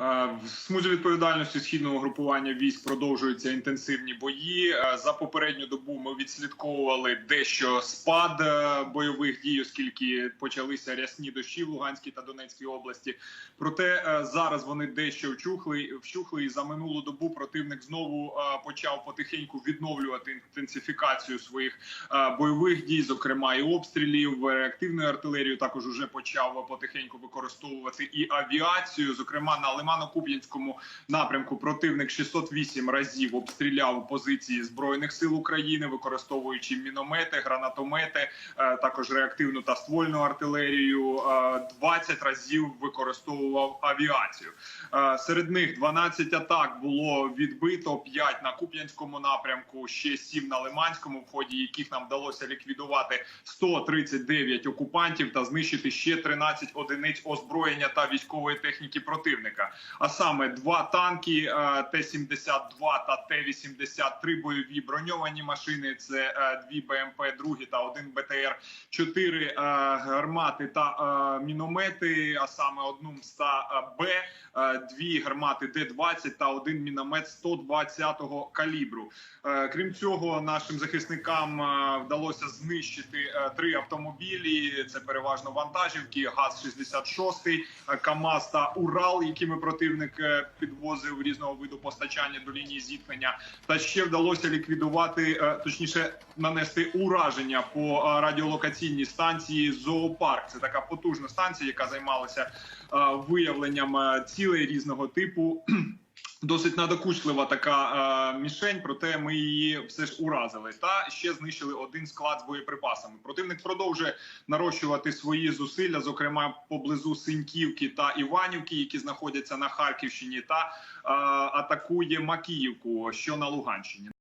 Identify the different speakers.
Speaker 1: Е, В смузі відповідальності східного групування військ продовжуються інтенсивні бої. Е, За попередню добу ми відслідковували дещо спад е, бойових дій, оскільки почалися рясні дощі в Луганській та Донецькій області. Проте зараз вони дещо вчухли, вщухли, і за минулу добу противник знову почав потихеньку відновлювати інтенсифікацію своїх бойових дій, зокрема і обстрілів. Реактивну артилерію також уже почав потихеньку використовувати і авіацію. Зокрема, на Лимано-Куп'янському напрямку противник 608 разів обстріляв позиції збройних сил України, використовуючи міномети, гранатомети, е, також реактивну та ствольну артилерію. Е, 20 разів використовував авіацію. Е, Серед них 12 атак було відбито, 5 на Куп'янському напрямку, ще 7 на Лиманському, в ході яких нам вдалося ліквідувати 139 окупантів та знищити ще 13 одиниць озброєння та військової техніки противника. А саме два танки е, Т-72 та Т-83 бойові броньовані машини. Це е, дві БМП, другі та один БТР, чотири е, гармати та міномети. А саме одну МСТА Б, дві гармати Д-20 та один міномет 120-го калібру. Крім цього, нашим захисникам вдалося знищити три автомобілі. Це переважно вантажівки, ГАЗ-66, е, КАМАЗ та Урал, якими противник е, підвозив різного виду постачання до лінії зіткнення. Та ще вдалося ліквідувати, е, точніше, нанести ураження по е, радіолокаційній станції Зоопарк. Це така потужна станція, яка займалася виявленням цілей різного типу. Досить надокучлива така е, мішень, проте ми її все ж уразили. Та ще знищили один склад з боєприпасами. Противник продовжує нарощувати свої зусилля, зокрема поблизу Синьківки та Іванівки, які знаходяться на Харківщині, та е, атакує Макіївку, що на Луганщині.